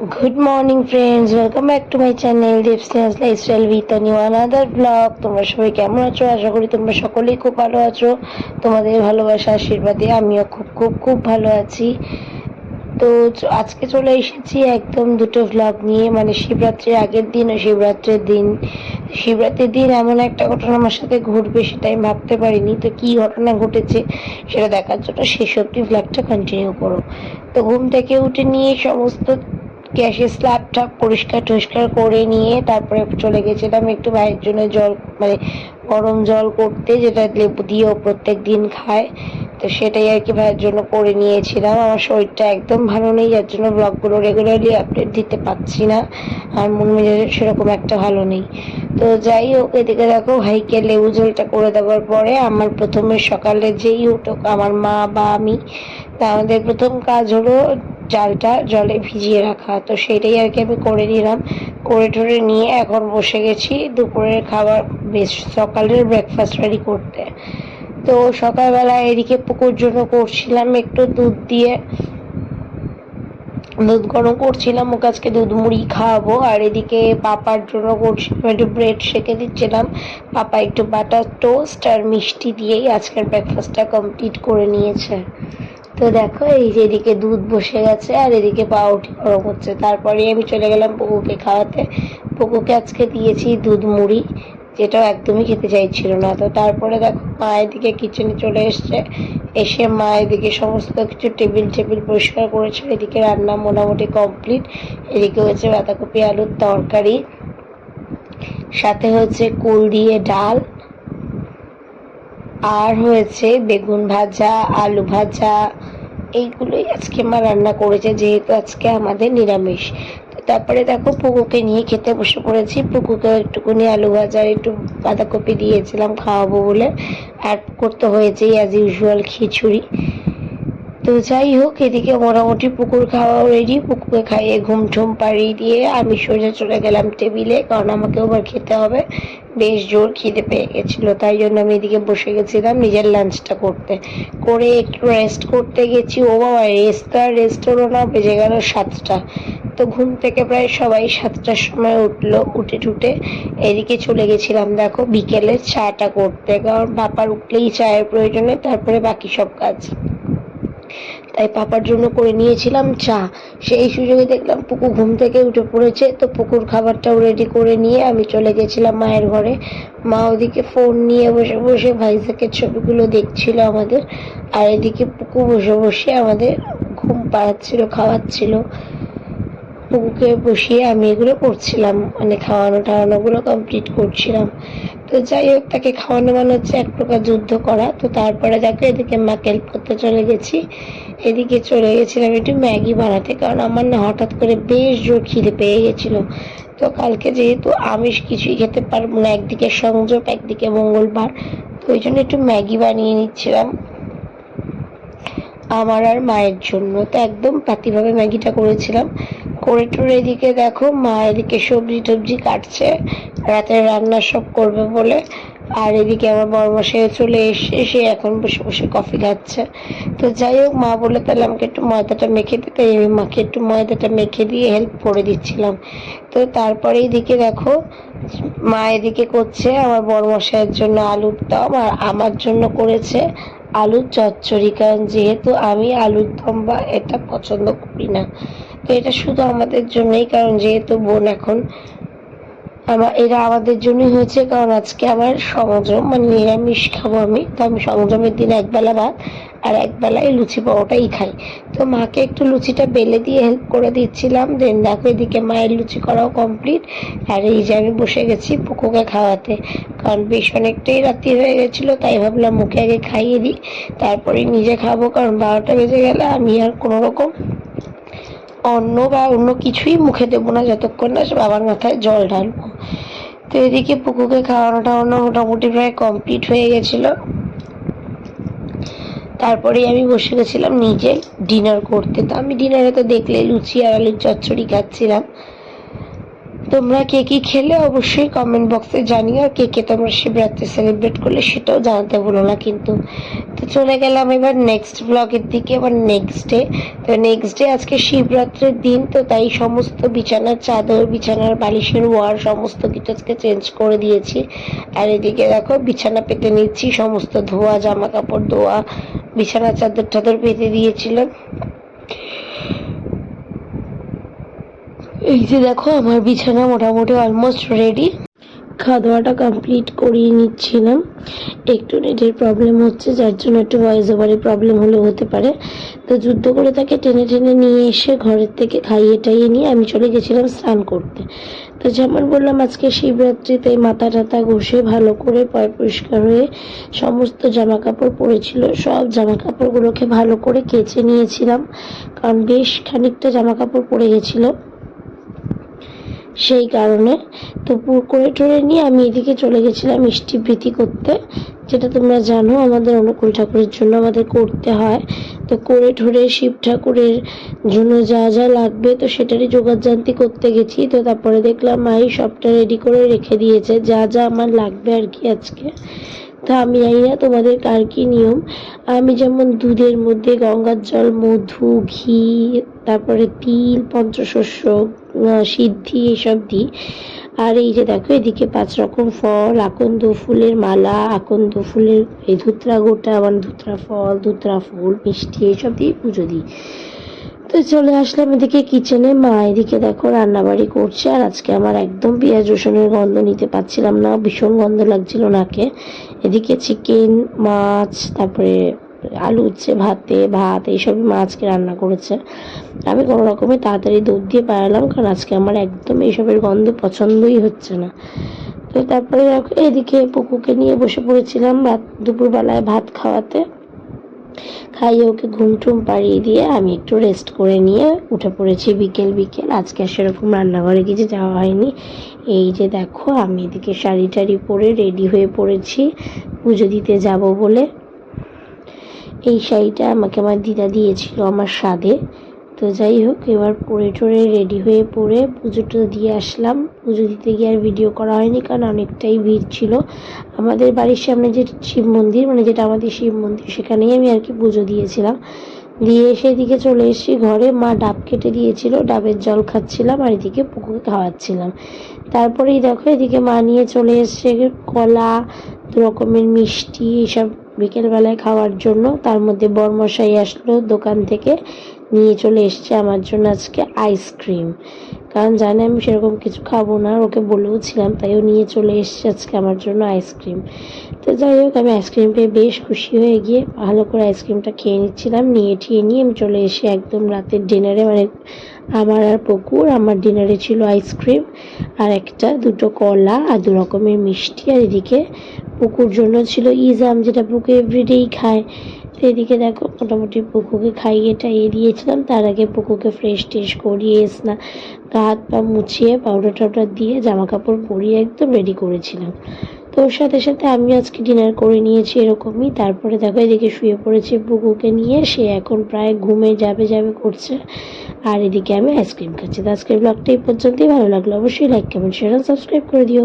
Morning friends, welcome back to my channel Dipsness Lifestyle with a new another vlog. তোমরা সবাই কেমন আছো? আশা করি তোমরা সকলেই খুব ভালো আছো। তোমাদের ভালোবাসা আশীর্বাদে আমিও খুব খুব খুব ভালো আছি। তো আজকে চলে এসেছি একদম দুটো ভ্লগ নিয়ে। মানে শিবরাত্রির আগের দিন ও শিবরাত্রির দিন। শিবরাত্রির দিন এমন একটা ঘটনা আমার সাথে ঘটবে সেটা আমি ভাবতে পারিনি। তো কি ঘটনা ঘটেছে সেটা দেখার জন্য শেষ অব্দি ভ্লগটা কন্টিনিউ করো। তো ঘুম থেকে উঠে নিয়ে সমস্ত গ্যাসের স্ল্যাবটা পরিষ্কার টরিষ্কার করে নিয়ে তারপরে চলে গেছিলাম একটু ভাইয়ের জন্য জল মানে গরম জল করতে, যেটা লেবু দিয়েও প্রত্যেক দিন খায়। তো সেটাই আর কি ভাইয়ের জন্য করে নিয়েছিলাম। আমার শরীরটা একদম ভালো নেই, যার জন্য ব্লগগুলো রেগুলারলি আপডেট দিতে পারছি না। আর মন মেজাজ সেরকম একটা ভালো নেই। তো যাই হোক, এদিকে দেখো ভাইকে লেবু জলটা করে দেওয়ার পরে আমার প্রথমে সকালে যেই উঠুক আমার মা বা আমি, তা আমাদের প্রথম কাজ হলো চালটা জলে ভিজিয়ে রাখা। তো সেটাই আর কি আমি করে নিলাম। করে টরে নিয়ে এখন বসে গেছি দুপুরের খাবার, বেশ সকালের ব্রেকফাস্ট রেডি করতে। তো সকালবেলা এদিকে পুকুর জন্য করছিলাম একটু দুধ দিয়ে। দুধ গরম করছিলাম, ওকে আজকে দুধ মুড়ি খাওয়াবো। আর এদিকে পাপার জন্য করছিলাম একটু ব্রেড সেকে দিচ্ছিলাম। পাপা একটু বাটার টোস্ট আর মিষ্টি দিয়েই আজকের ব্রেকফাস্টটা কমপ্লিট করে নিয়েছে। তো দেখো, এই যে এদিকে দুধ বসে গেছে আর এদিকে পাউরুটি গরম হচ্ছে। তারপরে আমি চলে গেলাম পুকুকে খাওয়াতে। পুকুকে আজকে দিয়েছি দুধ মুড়ি, যেটাও একদমই খেতে চাইছিল না। তো তারপরে দেখো, মা এদিকে কিচেনে চলে এসছে। এসে মা এদিকে সমস্ত কিছু টেবিল টেবিল পরিষ্কার করেছে। এদিকে রান্না মোটামুটি কমপ্লিট এদিকে হয়েছে বাঁধাকপি, আলুর তরকারি। সাথে হচ্ছে কুল দিয়ে ডাল। আর হয়েছে বেগুন ভাজা, আলু ভাজা, এইগুলোই আজকে মা রান্না করেছে যেহেতু আজকে আমাদের নিরামিষ। তারপরে দেখো পুকুকে নিয়ে খেতে বসে পড়েছি। পুকুকে একটুখানি আলু ভাজা একটু বাঁধাকপি দিয়েছিলাম খাওয়াবো বলে। আর করতে হয়েছেই অ্যাজ ইউজুয়াল খিচুড়ি। তো যাই হোক, এদিকে মোটামুটি পুকুর খাওয়া রেডি পুকুরকে খাইয়ে ঘুম ঠুম পাড়িয়ে দিয়ে আমি সোজা চলে গেলাম টেবিলে, কারণ আমাকেও আবার খেতে হবে। বেশ জোর খিদে পেয়ে গেছিল তাই জন্য আমি এদিকে বসে গেছিলাম নিজের লাঞ্চটা করতে। করে একটু রেস্ট করতে গেছি। ও বাবা রেস্ট তো আর রেস্ট হলো না বেজে গেল সাতটা। তো ঘুম থেকে প্রায় সবাই সাতটার সময় উঠল, উঠে টুটে এদিকে চলে গেছিলাম। দেখো বিকেলে চাটা করতে, কারণ বাপার উঠলেই চায়ের প্রয়োজনে তারপরে বাকি সব কাজ। তাই পাপার জন্য করে নিয়েছিলাম চা। সেই সুযোগে দেখলাম পুকু ঘুম থেকে উঠে পড়েছে, তো পুকুর খাবারটাও রেডি করে নিয়ে আমি চলে গেছিলাম মায়ের ঘরে। মা ওদিকে ফোন নিয়ে বসে বসে ভাইজাকের ছবিগুলো দেখছিল আমাদের, আর এদিকে পুকু বসে বসে আমাদের ঘুম পাড়াচ্ছিল, খাওয়াচ্ছিল। পুকুকে বসিয়ে আমি এগুলো করছিলাম মানে খাওয়ানো টাওয়ানোগুলো কমপ্লিট করছিলাম। তো যাই হোক, তাকে খাওয়ানো মানে হচ্ছে এক প্রকার যুদ্ধ করা। তো তারপরে দেখো এদিকে মাকে হেল্প করতে চলে গেছি। এদিকে চলে গেছিলাম একটু ম্যাগি বানাতে, কারণ আমার না হঠাৎ করে বেশ জোর খিদে পেয়ে গেছিল। তো কালকে যেহেতু আমিষ কিছুই খেতে পারব না, একদিকে সংযোগ, একদিকে মঙ্গলবার, তো ওই জন্য একটু ম্যাগি বানিয়ে নিচ্ছিলাম আমার আর মায়ের জন্য। তো একদম পাতিভাবে ম্যাগিটা করেছিলাম। করে টোরে এদিকে দেখো, মা এদিকে সবজি টবজি কাটছে, রাতের রান্না সব করবে বলে। আর এদিকে আমার বরমশাই চলে এসে সে এখন বসে বসে কফি খাচ্ছে। তো যাই হোক, মা বলে তাহলে আমাকে একটু ময়দাটা মেখে দিতে আমি মাকে একটু ময়দাটা মেখে দিয়ে হেল্প করে দিচ্ছিলাম। তো তারপরে এদিকে দেখো, মা এদিকে করছে, আমার বরমশাইয়ের জন্য আলুর দম, আর আমার জন্য করেছে আলুর চচ্চড়ি, কারণ যেহেতু আমি আলুর দম বা এটা পছন্দ করি না, তো এটা শুধু আমাদের জন্যই, কারণ যেহেতু বোন এখন আমার এটা আমাদের জন্যই হয়েছে, কারণ আজকে আমার সংযম মানে নিরামিষ খাব আমি। তো আমি সংযমের দিন একবেলা ভাত আর একবেলায় লুচি পরোটাই খাই। তো মাকে একটু লুচিটা বেলে দিয়ে হেল্প করে দিচ্ছিলাম। দেন দেখো, এদিকে মায়ের লুচি করাও কমপ্লিট আর এই যে আমি বসে গেছি পুকুকে খাওয়াতে। কারণ বেশ অনেকটাই রাত্রি হয়ে গেছিল, তাই ভাবলাম মুখে আগে খাইয়ে দিই। তারপরে নিজে খাব, কারণ বারোটা বেজে গেলে আমি আর কোনো রকম অন্ন বা অন্য কিছুই মুখে দেবো না যতক্ষণ না বাবার মাথায় জল ঢালবো। তো এদিকে পুকুকে খাওয়ানো টাওয়ানো মোটামুটি প্রায় কমপ্লিট হয়ে গেছিল। তারপরে আমি বসে গেছিলাম নিজে ডিনার করতে। তো আমি ডিনারে তো দেখলে লুচি আর আলুর চচ্চড়ি খাচ্ছিলাম। তোমরা কে কি খেলে অবশ্যই কমেন্ট বক্সে জানিও। কে কে তোমরা শিবরাত্রি সেলিব্রেট করলে সেটাও জানাতে ভুলো না কিন্তু। তো চলে গেলাম এবার নেক্সট ব্লগের দিকে, এবার নেক্সট ডে তো নেক্সট ডে আজকে শিবরাত্রির দিন, তো তাই সমস্ত বিছানার চাদর, বিছানার বালিশের ওয়ার, সমস্ত কিছু আজকে চেঞ্জ করে দিয়েছি। আর এদিকে দেখো বিছানা পেতে নিচ্ছি, সমস্ত ধোয়া জামা কাপড় ধোয়া বিছানার চাদর টাদর পেতে দিয়েছিলাম। এই যে দেখো, আমার বিছানা মোটামুটি অলমোস্ট রেডি খাওয়া দাওয়াটা কমপ্লিট করিয়ে নিচ্ছিলাম। একটু নেটের প্রবলেম হচ্ছে, যার জন্য একটু ভয়েস ওভারের প্রবলেম হলেও হতে পারে। তো যুদ্ধ করে তাকে টেনে টেনে নিয়ে এসে ঘরের থেকে খাইয়ে টাইয়ে নিয়ে আমি চলে গেছিলাম স্নান করতে। তো যেমন বললাম, আজকে শিবরাত্রিতে মাথা টাথা ঘষে ভালো করে পয় পরিষ্কার হয়ে সমস্ত জামা কাপড় পরেছিল। সব জামা কাপড়গুলোকে ভালো করে কেচে নিয়েছিলাম। কারণ বেশ খানিকটা জামা কাপড় পরে গেছিল। সেই কারণে তো পুর করে টরে নিয়ে আমি এদিকে চলে গেছিলাম মিষ্টি বৃতি করতে। যেটা তোমরা জানো, আমাদের অনুকূল ঠাকুরের জন্য আমাদের করতে হয়। তো করে ঠরে শিব ঠাকুরের জন্য যা যা লাগবে, তো সেটারই যোগাযান্তি করতে গেছি। তো তারপরে দেখলাম মাই সবটা রেডি করে রেখে দিয়েছে, যা যা আমার লাগবে আর কি আজকে। তা আমি জানি না তোমাদের কার কি নিয়ম। আমি যেমন দুধের মধ্যে গঙ্গার জল, মধু, ঘি, তারপরে তিল, পঞ্চশস্য সিদ্ধি এসব দিই। আর এই যে দেখো, এদিকে পাঁচ রকম ফল, আকন্দ ফুলের মালা, আকন্দ ফুলের এই ধুতরা গোটা মানে ধুতরা ফল, ধুতরা ফুল, মিষ্টি এসব দিয়ে পুজো দিই। তো চলে আসলাম এদিকে কিচেনে মা এদিকে দেখো রান্নাবাড়ি করছে। আর আজকে আমার একদম পেঁয়াজ রসুনের গন্ধ নিতে পারছিলাম না, ভীষণ গন্ধ লাগছিল নাকে। এদিকে চিকেন মাছ, তারপরে আলু উচ্ছে, ভাতে, ভাত, এইসবই মা আজকে রান্না করেছে। আমি কোনো রকমে তাড়াতাড়ি দুধ দিয়ে পারালাম কারণ আজকে আমার একদম এইসবের গন্ধ পছন্দই হচ্ছে না। তো তারপরে এদিকে পুকুকে নিয়ে বসে পড়েছিলাম ভাত দুপুরবেলায় ভাত খাওয়াতে। খাইয়ে ওকে ঘুম টুম পাড়িয়ে দিয়ে আমি একটু রেস্ট করে নিয়ে উঠে পড়েছি বিকেল বিকেল। আজকে আর সেরকম রান্নাঘরে কিছু যাওয়া হয়নি। এই যে দেখো, আমি এদিকে শাড়ি টাড়ি পরে রেডি হয়ে পড়েছি। পুজো দিতে যাব বলে। এই শাড়িটা আমাকে আমার দিদা দিয়েছিল আমার স্বাদে। তো যাই হোক, এবার পরে টরে রেডি হয়ে পরে পুজোটা দিয়ে আসলাম। পুজো দিতে গিয়ে আর ভিডিও করা হয়নি কারণ অনেকটাই ভিড় ছিল। আমাদের বাড়ির সামনে যে শিব মন্দির মানে যেটা আমাদের শিব মন্দির, সেখানেই আমি আর কি পুজো দিয়েছিলাম। দিয়ে এসে এদিকে চলে এসেছি ঘরে। মা ডাব কেটে দিয়েছিল, ডাবের জল খাচ্ছিলাম আর এদিকে পুকুরকে খাওয়াচ্ছিলাম। তারপরেই দেখো এদিকে মা নিয়ে চলে এসছে কলা রকমের মিষ্টি, এসব বিকেলবেলায় খাওয়ার জন্য তার মধ্যে বরমশাই আসলো দোকান থেকে নিয়ে চলে এসছে আমার জন্য আজকে আইসক্রিম কারণ জানে আমি সেরকম কিছু খাব না ওকে বলেও ছিলাম তাই ও নিয়ে চলে এসছে আজকে আমার জন্য আইসক্রিম তো যাই হোক, আমি আইসক্রিম পেয়ে বেশ খুশি হয়ে গিয়ে ভালো করে আইসক্রিমটা খেয়ে নিচ্ছিলাম, নিয়ে ঠিয়ে নিয়ে আমি চলে এসে একদম রাতের ডিনারে মানে আমার আর পুকুর, আমার ডিনারে ছিল আইসক্রিম আর একটা দুটো কলা আর দু রকমের মিষ্টি, আর এদিকে পুকুর জন্য ছিল ইজাম, যেটা পুকু এভরিডেই খায়। তো এদিকে দেখো, মোটামুটি পুকুকে খাইয়ে টাইয়ে দিয়েছিলাম। তার আগে পুকুকে ফ্রেশ ট্রেশ করিয়ে স্না গা হাত পা মুছিয়ে পাউডার টাউডার দিয়ে জামা কাপড় পরিয়ে একদম রেডি করেছিলাম। তো ওর সাথে সাথে আমি আজকে ডিনার করে নিয়েছি এরকমই। তারপরে দেখো, এদিকে শুয়ে পড়েছে পুকুকে নিয়ে। সে এখন প্রায় ঘুমে যাবে যাবে করছে। আর এদিকে আমি আইসক্রিম খাচ্ছি। তো আজকের ব্লগটা এই পর্যন্তই। ভালো লাগল অবশ্যই লাইক কমেন্ট শেয়ার সাবস্ক্রাইব করে দিও।